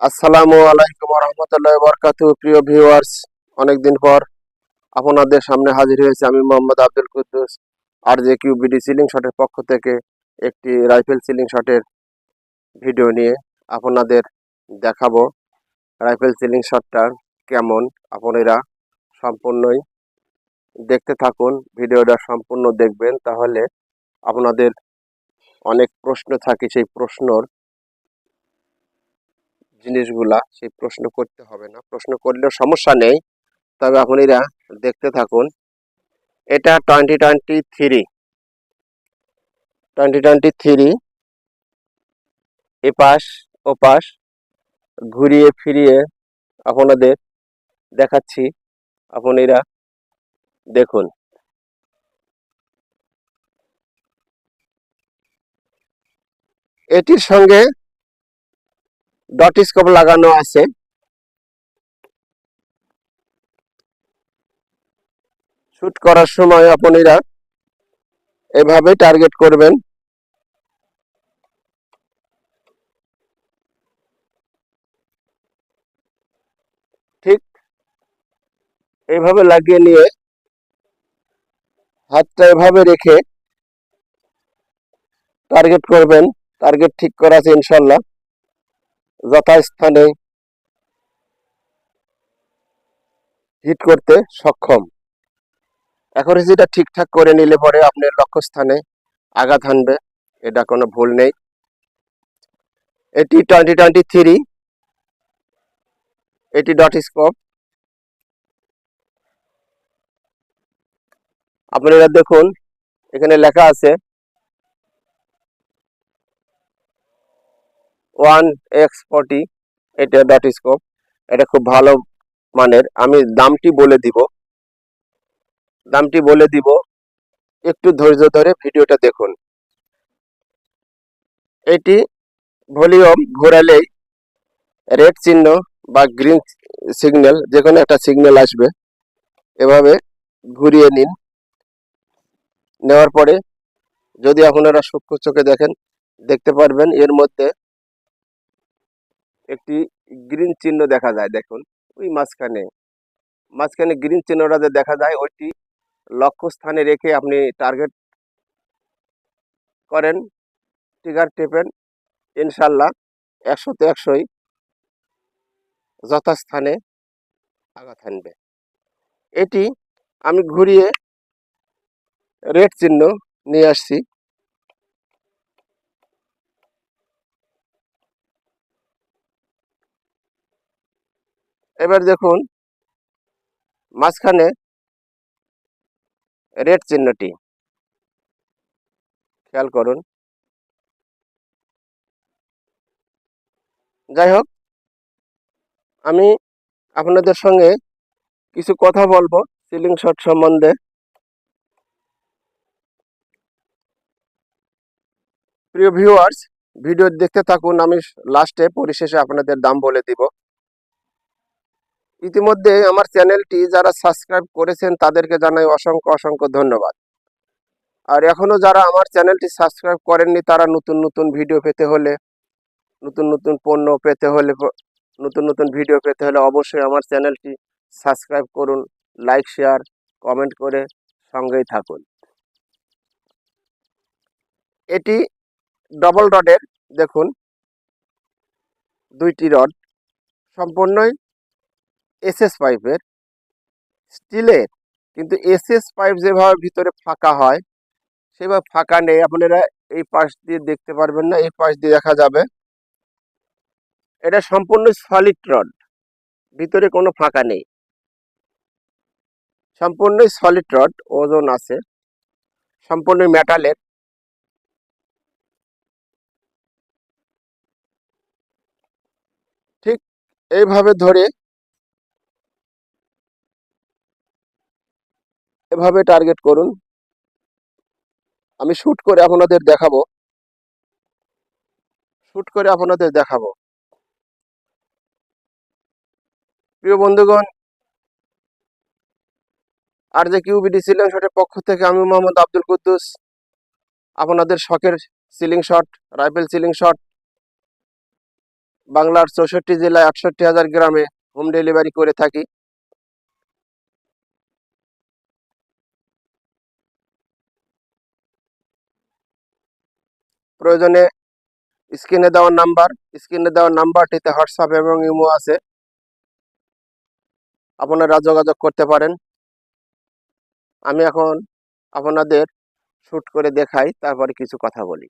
আসসালামু আলাইকুম রহমতুল্লাহ বরকাতু প্রিয় ভিউয়ার্স অনেকদিন পর আপনাদের সামনে হাজির হয়েছে আমি Mohammad Abdul Quddus R J Q BD ceiling শটের পক্ষ থেকে একটি রাইফেল সিলিং শটের ভিডিও নিয়ে আপনাদের দেখাবো রাইফেল সিলিং শটটা কেমন, আপনারা সম্পূর্ণই দেখতে থাকুন, ভিডিওটা সম্পূর্ণ দেখবেন, তাহলে আপনাদের অনেক প্রশ্ন থাকে, সেই প্রশ্নর জিনিসগুলা সেই প্রশ্ন করতে হবে না। প্রশ্ন করলেও সমস্যা নেই। তবে আপনারা দেখতে থাকুন। এটা twenty twenty three twenty twenty three এপাশ, ওপাশ, ঘুরিয়ে ফিরিয়ে আপনাদের দেখাচ্ছি। আপনারা দেখুন। এটির সঙ্গে ডট স্কোপ লাগানো আছে। শুট করার সময় আপনারা এভাবে টার্গেট করবেন। ঠিক এভাবে লাগিয়ে নিয়ে হাতটা এভাবে রেখে টার্গেট করবেন। টার্গেট ঠিক করা আছে ইনশাল্লাহ। যথাস্থানে হিট করতে সক্ষম। এখন যেটা ঠিকঠাক করে নিলে পরে আপনার লক্ষ্যস্থানে আঘাত হানবে, এটা কোনো ভুল নেই। এটি টোয়েন্টি টোয়েন্টি থ্রি এটি ডট স্কোপ আপনারা দেখুন, এখানে লেখা আছে ওয়ান এক্স ফর্টি, এটা ডট স্কোপ এটা খুব ভালো মানের। আমি দামটি বলে দিব। দামটি বলে দিব। একটু ধৈর্য ধরে ভিডিওটা দেখুন। এটি ভলিউম ঘোরালেই রেড চিহ্ন বা গ্রিন সিগন্যাল যে কোনো একটা সিগন্যাল আসবে। এভাবে ঘুরিয়ে নিন। নেওয়ার পরে যদি আপনারা সূক্ষ্ম চোখে দেখেন, দেখতে পারবেন এর মধ্যে একটি গ্রিন চিহ্ন দেখা যায়, দেখুন। ওই মাঝখানে। মাঝখানে গ্রিন চিহ্নটা যে দেখা যায়, ওইটি লক্ষ্যস্থানে রেখে আপনি টার্গেট করেন ট্রিগার টেপেন ইনশাল্লাহ একশোতে একশোই যথাস্থানে আঘাত হানবে। এটি আমি ঘুরিয়ে রেড চিহ্ন নিয়ে আসছি। এবার দেখুন, মাঝখানে রেড চিহ্নটি। খেয়াল করুন। যাই হোক, আমি আপনাদের সঙ্গে কিছু কথা বলব সিলিং শট সম্বন্ধে। প্রিয় ভিউয়ার্স ভিডিও দেখতে থাকুন, আমি লাস্টে পরিশেষে আপনাদের দাম বলে দিব। ইতিমধ্যে আমার চ্যানেলটি যারা সাবস্ক্রাইব করেছেন তাদেরকে জানাই অসংখ্য অসংখ্য ধন্যবাদ। আর এখনও যারা আমার চ্যানেলটি সাবস্ক্রাইব করেননি, তারা নতুন নতুন ভিডিও পেতে হলে, নতুন নতুন পণ্য পেতে হলে, নতুন নতুন ভিডিও পেতে হলে অবশ্যই আমার চ্যানেলটি সাবস্ক্রাইব করুন, লাইক, শেয়ার, কমেন্ট করে সঙ্গেই থাকুন। এটি ডবল রডের দেখুন, দুইটি রড সম্পূর্ণই এসএস পাইপের স্টিলের, কিন্তু এসএস পাইপ যেভাবে ভিতরে ফাঁকা হয়, সেভাবে ফাঁকা নেই। আপনারা এই পাশ দিয়ে দেখতে পারবেন না, এই পাশ দিয়ে দেখা যাবে। এটা সম্পূর্ণ সলিড রড ভিতরে কোনো ফাঁকা নেই। সম্পূর্ণই সলিড রড ওজন আছে, সম্পূর্ণ মেটালের ঠিক এইভাবে ধরে এভাবে টার্গেট করুন। আমি শুট করে আপনাদের দেখাবো। শুট করে আপনাদের দেখাবো। প্রিয় বন্ধুগণ, আর যে কিউবিডি সিলিং শটের পক্ষ থেকে আমি মোহাম্মদ আব্দুল কুদ্দুস, আপনাদের শখের ceiling shot rifle ceiling shot বাংলার চৌষট্টি জেলায় আটষট্টি হাজার গ্রামে হোম ডেলিভারি করে থাকি। প্রয়োজনে স্ক্রিনে দেওয়ার নাম্বার, স্ক্রিনে দেওয়ার নাম্বারটিতে হোয়াটসঅ্যাপ এবং ইমো আছে। আপনারা যোগাযোগ করতে পারেন। আমি এখন আপনাদের শুট করে দেখাই, তারপরে কিছু কথা বলি।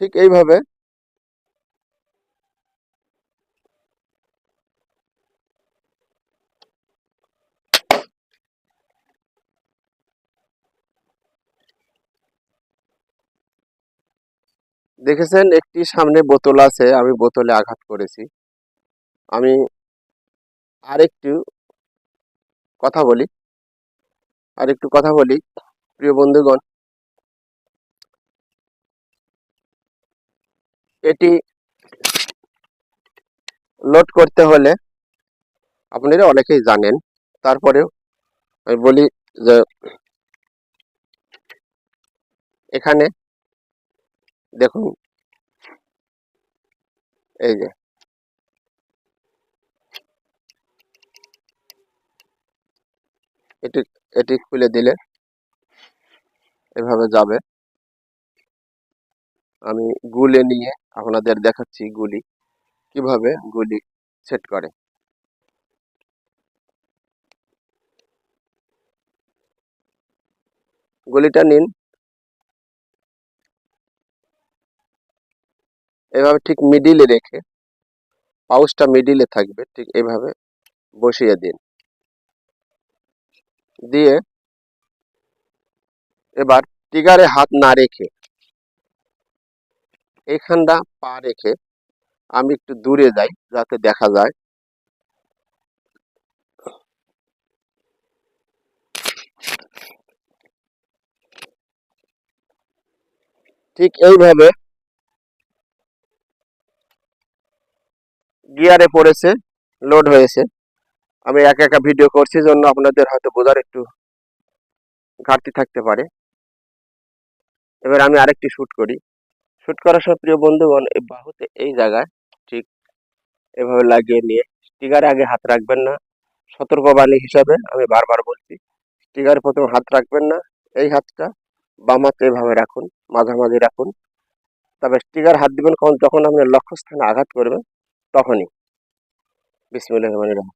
ঠিক এইভাবে দেখেছেন, একটি সামনে বোতল আছে, আমি বোতলে আঘাত করেছি। আমি আরেকটু কথা বলি, আরেকটু কথা বলি, প্রিয় বন্ধুগণ। এটি লোড করতে হলে আপনারা অনেকেই জানেন, তারপরেও আমি বলি যে এখানে দেখুন। এই যে। এটি এটি খুলে দিলে এভাবে যাবে। আমি গুলে নিয়ে আপনাদের দেখাচ্ছি গুলি, কীভাবে গুলি সেট করে। গুলিটা নিন। এভাবে ঠিক মিডিলে রেখে পাউচটা মিডিলে থাকবে, ঠিক এভাবে বসিয়ে দিন। দিয়ে এবার টিগারে হাত না রেখে এখানটা পা রেখে আমি একটু দূরে যাই, যাতে দেখা যায়। ঠিক এইভাবে গিয়ারে পড়েছে লোড হয়েছে। আমি একা একা ভিডিও করছি, জন্য আপনাদের হয়তো বোঝার একটু ঘাটতি থাকতে পারে। এবার আমি আরেকটি শুট করি। শুট করার সময় প্রিয় বন্ধুগণ, এই বাহুতে এই জায়গায়, ঠিক এভাবে লাগিয়ে নিয়ে স্টিকারে আগে হাত রাখবেন না। সতর্কবাণী হিসাবে আমি বারবার বলছি স্টিকারে প্রথমে হাত রাখবেন না। এই হাতটা বাম হাতে এভাবে রাখুন, মাঝামাঝি রাখুন। তবে স্টিকার হাত দিবেন কখন যখন আপনি লক্ষ্যস্থানে আঘাত করবেন তখনই। বিসমিল্লাহির রহমানির রহিম।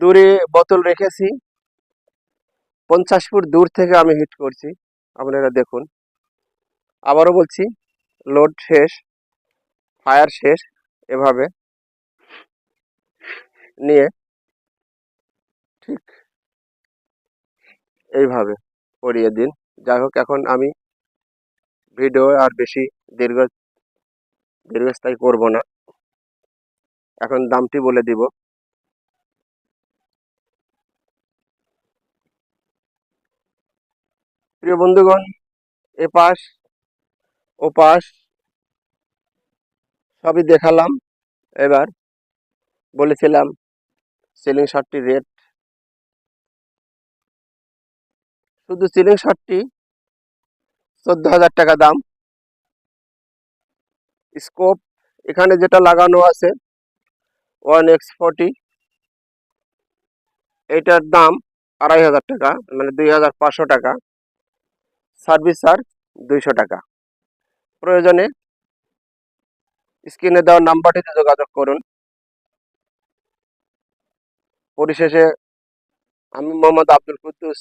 দূরে বোতল রেখেছি। পঞ্চাশ ফুট দূর থেকে আমি হিট করছি। আপনারা দেখুন। আবারও বলছি লোড শেষ ফায়ার শেষ, এভাবে নিয়ে ঠিক এইভাবে করিয়ে দিন। যাই হোক, এখন আমি ভিডিও আর বেশি দীর্ঘ, দীর্ঘস্থায়ী করব না। এখন দামটি বলে দিব। প্রিয় বন্ধুগণ এ পাশ ও পাশ সবই দেখালাম। এবার বলেছিলাম সিলিং শটটি রেট শুধু সিলিং শটটি চোদ্দ হাজার টাকা দাম। স্কোপ এখানে যেটা লাগানো আছে ওয়ান এক্স ফোরটি এটার দাম আড়াই হাজার টাকা মানে দুই হাজার পাঁচশো টাকা। সার্ভিস চার্জ দুইশো টাকা। প্রয়োজনে স্ক্রিনে দেওয়া নাম্বারটিতে যোগাযোগ করুন। পরিশেষে আমি মোহাম্মদ আব্দুল কুদ্দুস,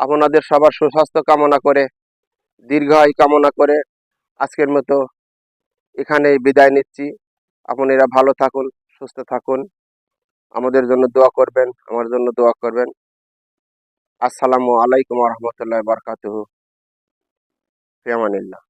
আপনাদের সবার সুস্বাস্থ্য কামনা করে, দীর্ঘায়ু কামনা করে আজকের মতো এখানেই বিদায় নিচ্ছি। আপনারা ভালো থাকুন, সুস্থ থাকুন। আমাদের জন্য দোয়া করবেন, আমার জন্য দোয়া করবেন। আসসালামু আলাইকুম রহমতুল্লাহ বারকাতুহু। siamo nella